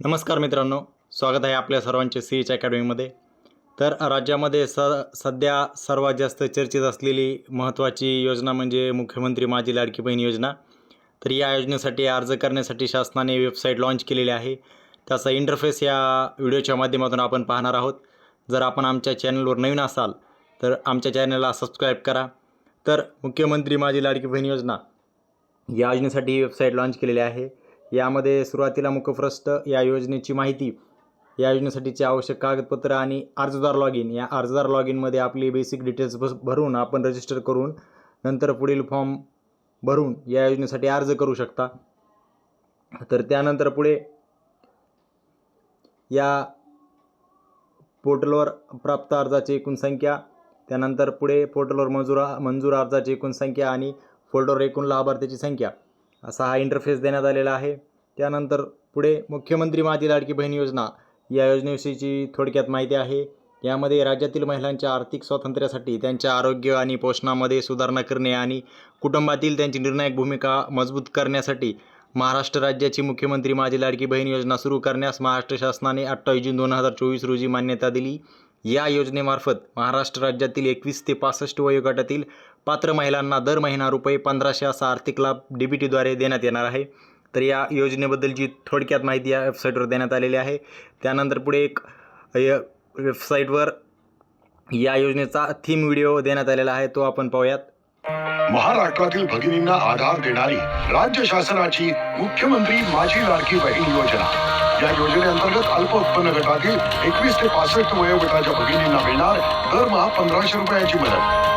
नमस्कार मित्रांनो स्वागत आहे आपल्या सर्वांचे सी एच अकॅडमीमध्ये तर राज्यामध्ये स सध्या सर्वात जास्त चर्चेत असलेली महत्त्वाची योजना म्हणजे मुख्यमंत्री माझी लाडकी बहीण योजना. तर या योजनेसाठी अर्ज करण्यासाठी शासनाने वेबसाईट लॉन्च केलेली आहे. त्याचा इंटरफेस या व्हिडिओच्या माध्यमातून आपण पाहणार आहोत. जर आपण आमच्या चॅनलवर नवीन असाल तर आमच्या चॅनलला सबस्क्राईब करा. तर मुख्यमंत्री माझी लाडकी बहीण योजना या योजनेसाठी ही वेबसाईट लॉन्च केलेली आहे. यामध्ये सुरुवातीला मुखप्रस्थ या योजनेची माहिती या योजनेसाठीचे आवश्यक कागदपत्र आणि अर्जदार लॉग इन या अर्जदार लॉग इनमध्ये आपली बेसिक डिटेल्स बस भरून आपण रजिस्टर करून नंतर पुढील फॉर्म भरून या योजनेसाठी अर्ज करू शकता. तर त्यानंतर पुढे या पोर्टलवर प्राप्त अर्जाची एकूण संख्या त्यानंतर पुढे पोर्टलवर मंजूर मंजूर अर्जाची एकूण संख्या आणि फोल्डरवर एकूण लाभार्थ्याची संख्या. असा हा इंटरफेस देण्यात आलेला आहे. त्यानंतर पुढे मुख्यमंत्री माती लाडकी बहीण योजना या योजनेविषयीची थोडक्यात माहिती आहे. यामध्ये राज्यातील महिलांच्या आर्थिक स्वातंत्र्यासाठी त्यांच्या आरोग्य आणि पोषणामध्ये सुधारणा करणे आणि कुटुंबातील त्यांची निर्णायक भूमिका मजबूत करण्यासाठी महाराष्ट्र राज्याची मुख्यमंत्री माझी लाडकी बहीण योजना सुरू करण्यास महाराष्ट्र शासनाने अठ्ठावीस जून दोन हजार चोवीस रोजी मान्यता दिली. या योजनेमार्फत महाराष्ट्र राज्यातील एकवीस ते पासष्ट वयोगटातील पात्र महिलांना दर महिना रुपये पंधराशे असा आर्थिक लाभ डी बी टीद्वारे देण्यात येणार आहे. तर या योजनेबद्दलची थोडक्यात माहिती या वेबसाईटवर देण्यात आलेली आहे त्यानंतर पुढे एक वेबसाईटवर या योजनेचा थीम व्हिडिओ देण्यात आलेला आहे तो आपण पाहूयात. महाराष्ट्रातील भगिनींना आधार देणारी राज्य शासनाची मुख्यमंत्री माझी लाडकी बहीण योजना. या योजनेअंतर्गत अल्प उत्पन्न गटातील एकवीस ते पासष्ट वयोगटाच्या भगिनींना मिळणार दरमहा पंधराशे रुपयाची मदत.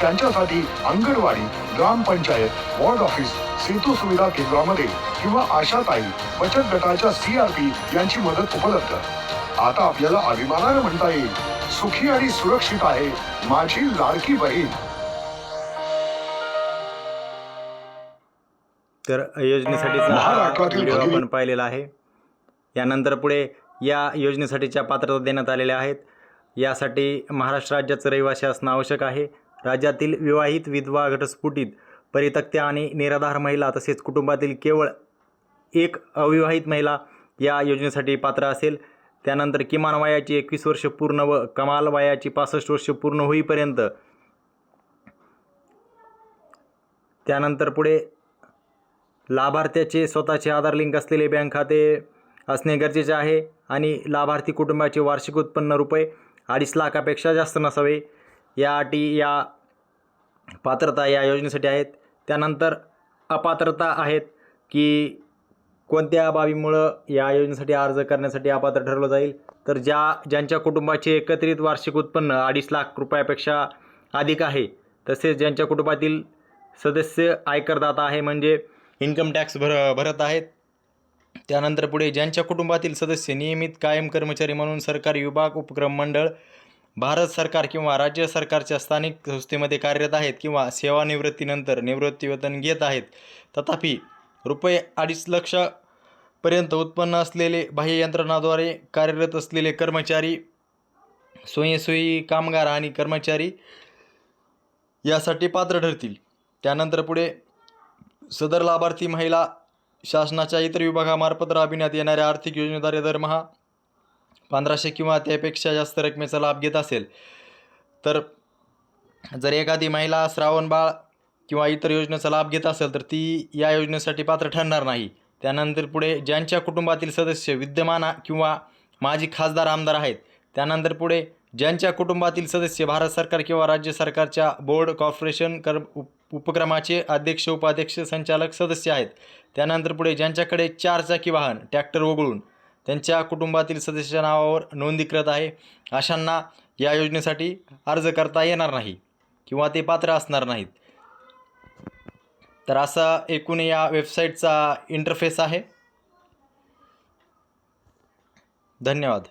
त्यांच्यासाठी अंगणवाडी ग्रामपंचायत वॉर्ड ऑफिस सेतू सुविधा केंद्रामध्ये किंवा आशाताई बचत गटाच्या सीआरपी यांची मदत उपलब्ध. आता आपल्याला अभिमानानं म्हणता येईल सुखी आणि सुरक्षित आहे माझी लाडकी बहीण. तर भगिनी- आपण पाहिलेला आहे. यानंतर पुढे या योजनेसाठीच्या पात्रता देण्यात आलेल्या आहेत. यासाठी महाराष्ट्र राज्याचं रहिवासी असणं आवश्यक आहे. राज्यातील विवाहित विधवा घटस्फोटित परितक्त्या आणि निराधार महिला तसेच कुटुंबातील केवळ एक अविवाहित महिला या योजनेसाठी पात्र असेल. त्यानंतर किमान वयाची एकवीस वर्ष पूर्ण व कमाल वयाची पासष्ट वर्ष पूर्ण होईपर्यंत. त्यानंतर पुढे लाभार्थ्याचे स्वतःचे आधार लिंक असलेले बँक खाते असणे गरजेचे आहे आणि लाभार्थी कुटुंबाचे वार्षिक उत्पन्न रुपये अडीच लाखापेक्षा जास्त नसावे. या अटी या पात्रता या योजनेसाठी आहेत. त्यानंतर अपात्रता आहेत की कोणत्या बाबीमुळं या योजनेसाठी अर्ज करण्यासाठी अपात्र ठरवलं जाईल? तर ज्या ज्यांच्या कुटुंबाचे एकत्रित वार्षिक उत्पन्न अडीच लाख रुपयापेक्षा अधिक आहे तसेच ज्यांच्या कुटुंबातील सदस्य आयकरदाता आहे म्हणजे इन्कम टॅक्स भर भरत आहेत. त्यानंतर पुढे ज्यांच्या कुटुंबातील सदस्य नियमित कायम कर्मचारी म्हणून सरकारी विभाग उपक्रम मंडळ भारत सरकार किंवा राज्य सरकारच्या स्थानिक संस्थेमध्ये कार्यरत आहेत किंवा सेवानिवृत्तीनंतर निवृत्तीवेतन घेत आहेत तथापि रुपये अडीच लक्षपर्यंत उत्पन्न असलेले बाह्य यंत्रणाद्वारे कार्यरत असलेले कर्मचारी स्वयंसेवी कामगार आणि कर्मचारी यासाठी पात्र ठरतील. त्यानंतर पुढे सदर लाभार्थी महिला शासनाच्या इतर विभागामार्फत राबविण्यात येणाऱ्या आर्थिक योजनेद्वारे दरमहा पंधराशे किंवा त्यापेक्षा जास्त रकमेचा लाभ घेत असेल. तर जर एखादी महिला श्रावणबाळ किंवा इतर योजनेचा लाभ घेत असेल तर ती या योजनेसाठी पात्र ठरणार नाही. त्यानंतर पुढे ज्यांच्या कुटुंबातील सदस्य विद्यमान किंवा माजी खासदार आमदार आहेत त्यानंतर पुढे ज्यांच्या कुटुंबातील सदस्य भारत सरकार किंवा राज्य सरकारच्या बोर्ड कॉर्पोरेशन कर उप उपक्रमाचे अध्यक्ष उपाध्यक्ष संचालक सदस्य आहेत. त्यानंतर पुढे ज्यांच्याकडे चार चाकी वाहन ट्रॅक्टर वगळून त्यांच्या कुटुंबातील सदस्याच्या नावावर नोंदीकृत आहे. अशांना या योजनेसाठी अर्ज करता येणार नाही किंवा ते पात्र असणार नाहीत. तर असा एकूण या वेबसाईटचा इंटरफेस आहे. धन्यवाद.